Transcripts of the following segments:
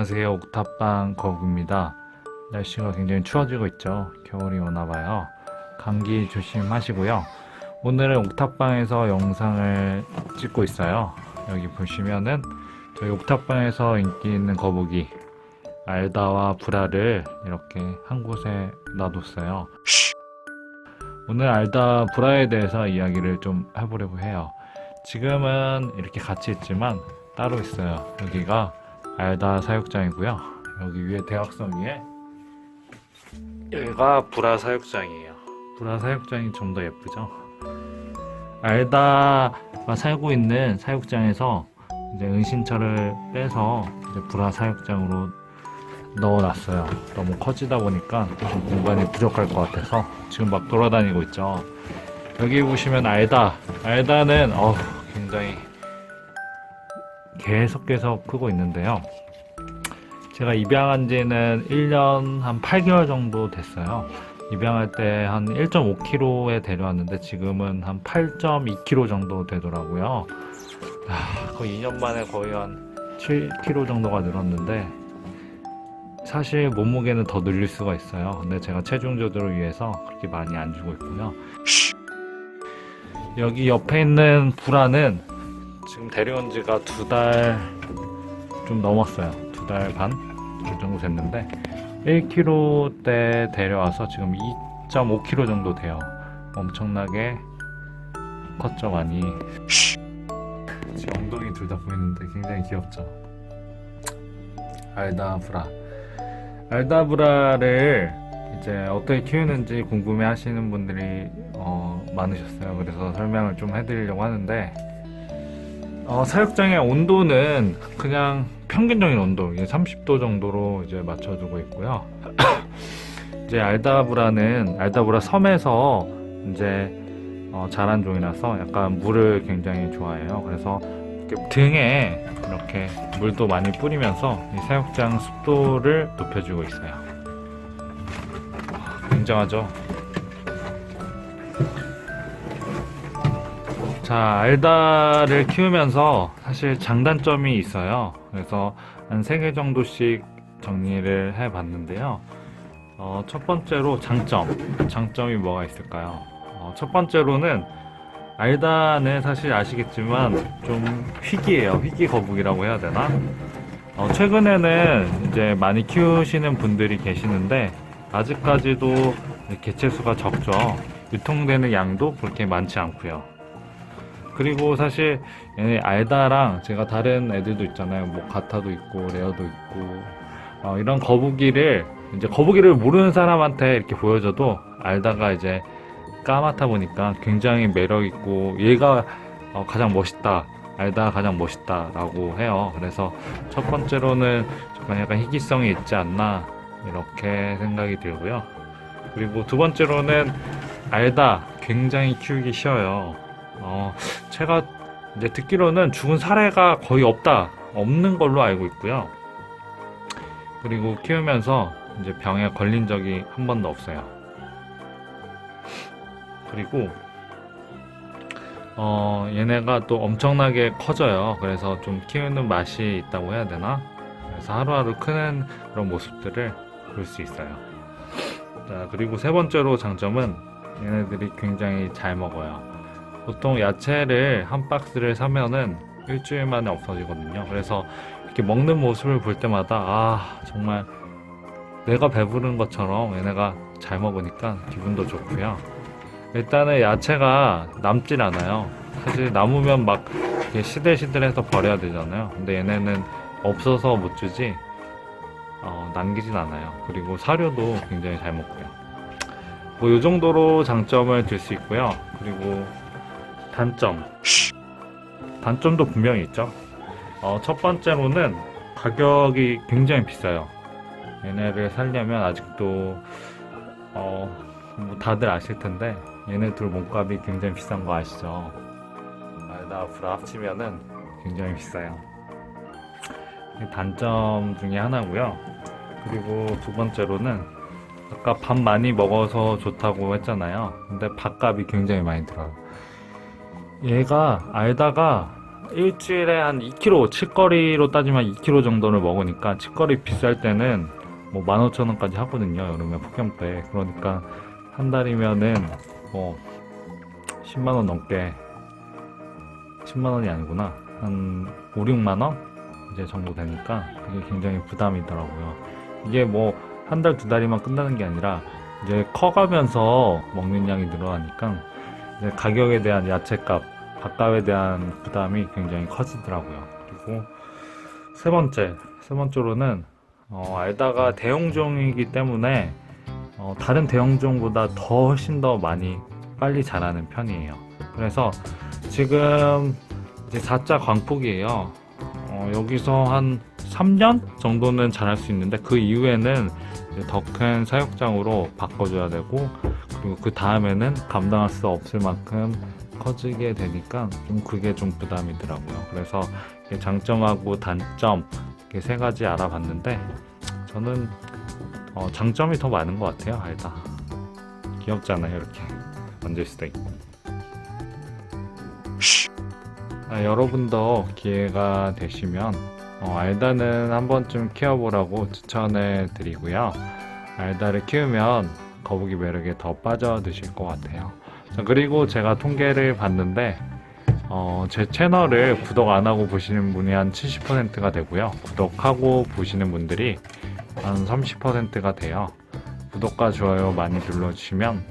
안녕하세요. 옥탑방 거구입니다. 날씨가 굉장히 추워지고 있죠. 겨울이 오나 봐요. 감기 조심하시고요. 오늘은 옥탑방에서 영상을 찍고 있어요. 여기 보시면은 저희 옥탑방에서 인기 있는 거북이 알다와 브라를 이렇게 한 곳에 놔뒀어요. 오늘 알다 브라에 대해서 이야기를 좀 해보려고 해요. 지금은 이렇게 같이 있지만 따로 있어요. 여기가 알다 사육장이고요. 여기 위에 대각선 위에 여기가 브라 사육장이에요. 브라 사육장이 좀 더 예쁘죠? 알다가 살고 있는 사육장에서 이제 은신처를 빼서 이제 브라 사육장으로 넣어놨어요. 너무 커지다 보니까 좀 공간이 부족할 것 같아서 지금 막 돌아다니고 있죠. 여기 보시면 알다. 알다는 어 굉장히 계속 계속 크고 있는데요. 제가 입양한 지는 1년 한 8개월 정도 됐어요. 입양할 때 한 1.5kg에 데려왔는데 지금은 한 8.2kg 정도 되더라고요. 아, 거의 2년 만에 거의 한 7kg 정도가 늘었는데 사실 몸무게는 더 늘릴 수가 있어요. 근데 제가 체중 조절을 위해서 그렇게 많이 안 주고 있고요. 여기 옆에 있는 불안은 지금 데려온 지가 두 달 좀 넘었어요. 두 달 반? 그 정도 됐는데 1kg 때 데려와서 지금 2.5kg 정도 돼요. 엄청나게 컸죠 많이. 지금 엉덩이 둘 다 보이는데 굉장히 귀엽죠. 알다브라. 알다브라를 이제 어떻게 키우는지 궁금해 하시는 분들이 어, 많으셨어요. 그래서 설명을 좀 해드리려고 하는데 어, 사육장의 온도는 그냥 평균적인 온도, 이게 30도 정도로 이제 맞춰주고 있고요. 이제 알다브라는 알다브라 섬에서 이제 어, 자란 종이라서 약간 물을 굉장히 좋아해요. 그래서 등에 이렇게 물도 많이 뿌리면서 이 사육장 습도를 높여주고 있어요. 굉장하죠? 자, 알다를 키우면서 사실 장단점이 있어요. 그래서 한세개 정도씩 정리를 해 봤는데요. 어, 첫 번째로 장점. 장점이 뭐가 있을까요? 어, 첫 번째로는 알다는 사실 아시겠지만 좀 희귀해요. 희귀 거북이라고 해야 되나? 어, 최근에는 이제 많이 키우시는 분들이 계시는데 아직까지도 개체수가 적죠. 유통되는 양도 그렇게 많지 않고요. 그리고 사실 얘네 알다랑 제가 다른 애들도 있잖아요. 뭐 가타도 있고 레어도 있고 어, 이런 거북이를 이제 거북이를 모르는 사람한테 이렇게 보여줘도 알다가 이제 까맣다 보니까 굉장히 매력 있고 얘가 어, 가장 멋있다. 알다가 가장 멋있다라고 해요. 그래서 첫 번째로는 정말 약간 희귀성이 있지 않나 이렇게 생각이 들고요. 그리고 두 번째로는 알다 굉장히 키우기 쉬워요. 어, 제가 이제 듣기로는 죽은 사례가 거의 없다, 없는 걸로 알고 있고요. 그리고 키우면서 이제 병에 걸린 적이 한 번도 없어요. 그리고 어, 얘네가 또 엄청나게 커져요. 그래서 좀 키우는 맛이 있다고 해야 되나? 그래서 하루하루 크는 그런 모습들을 볼 수 있어요. 자, 그리고 세 번째로 장점은 얘네들이 굉장히 잘 먹어요. 보통 야채를 한 박스를 사면은 일주일 만에 없어지거든요. 그래서 이렇게 먹는 모습을 볼 때마다 아 정말 내가 배부른 것처럼 얘네가 잘 먹으니까 기분도 좋고요. 일단은 야채가 남질 않아요. 사실 남으면 막 시들시들해서 버려야 되잖아요. 근데 얘네는 없어서 못 주지 어, 남기진 않아요. 그리고 사료도 굉장히 잘 먹고요. 뭐 이 정도로 장점을 들 수 있고요. 그리고 단점. 단점도 분명히 있죠. 어, 첫 번째로는 가격이 굉장히 비싸요. 얘네를 살려면 아직도 어, 뭐 다들 아실 텐데 얘네 둘 몸값이 굉장히 비싼 거 아시죠? 알다 브라 합치면은 굉장히 비싸요. 단점 중에 하나고요. 그리고 두 번째로는 아까 밥 많이 먹어서 좋다고 했잖아요. 근데 밥값이 굉장히 많이 들어요. 얘가 알다가 일주일에 한 2kg, 칠거리로 따지면 2kg 정도를 먹으니까 칠거리 비쌀 때는 뭐 15,000원까지 하거든요. 여름에 폭염 때. 그러니까 한 달이면은 뭐 10만원 넘게 10만원이 아니구나. 한 5, 6만원? 이제 정도 되니까 그게 굉장히 부담이더라고요. 이게 뭐 한 달, 두 달이면 끝나는 게 아니라 이제 커가면서 먹는 양이 늘어나니까 가격에 대한 야채값, 밥값에 대한 부담이 굉장히 커지더라고요. 그리고 세 번째, 세 번째로는 어, 알다가 대형종이기 때문에 어, 다른 대형종보다 더 훨씬 더 많이 빨리 자라는 편이에요. 그래서 지금 이제 4자 광폭이에요. 어, 여기서 한 3년 정도는 자랄 수 있는데 그 이후에는 더 큰 사육장으로 바꿔줘야 되고 그리고 그 다음에는 감당할 수 없을 만큼 커지게 되니까 좀 그게 좀 부담이더라고요. 그래서 장점하고 단점 이렇게 세 가지 알아봤는데 저는 어, 장점이 더 많은 것 같아요. 알다 귀엽잖아요. 이렇게 만질 수도 있고. 아, 여러분도 기회가 되시면 어, 알다는 한 번쯤 키워보라고 추천을 드리고요. 알다를 키우면 거북이 매력에 더 빠져드실 것 같아요. 자, 그리고 제가 통계를 봤는데 어, 제 채널을 구독 안 하고 보시는 분이 한 70%가 되고요. 구독하고 보시는 분들이 한 30%가 돼요. 구독과 좋아요 많이 눌러주시면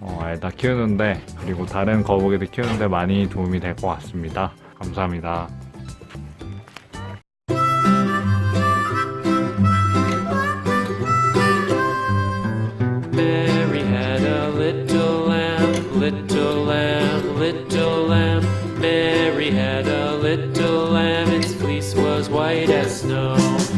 어, 알다 키우는데 그리고 다른 거북이들 키우는데 많이 도움이 될 것 같습니다. 감사합니다.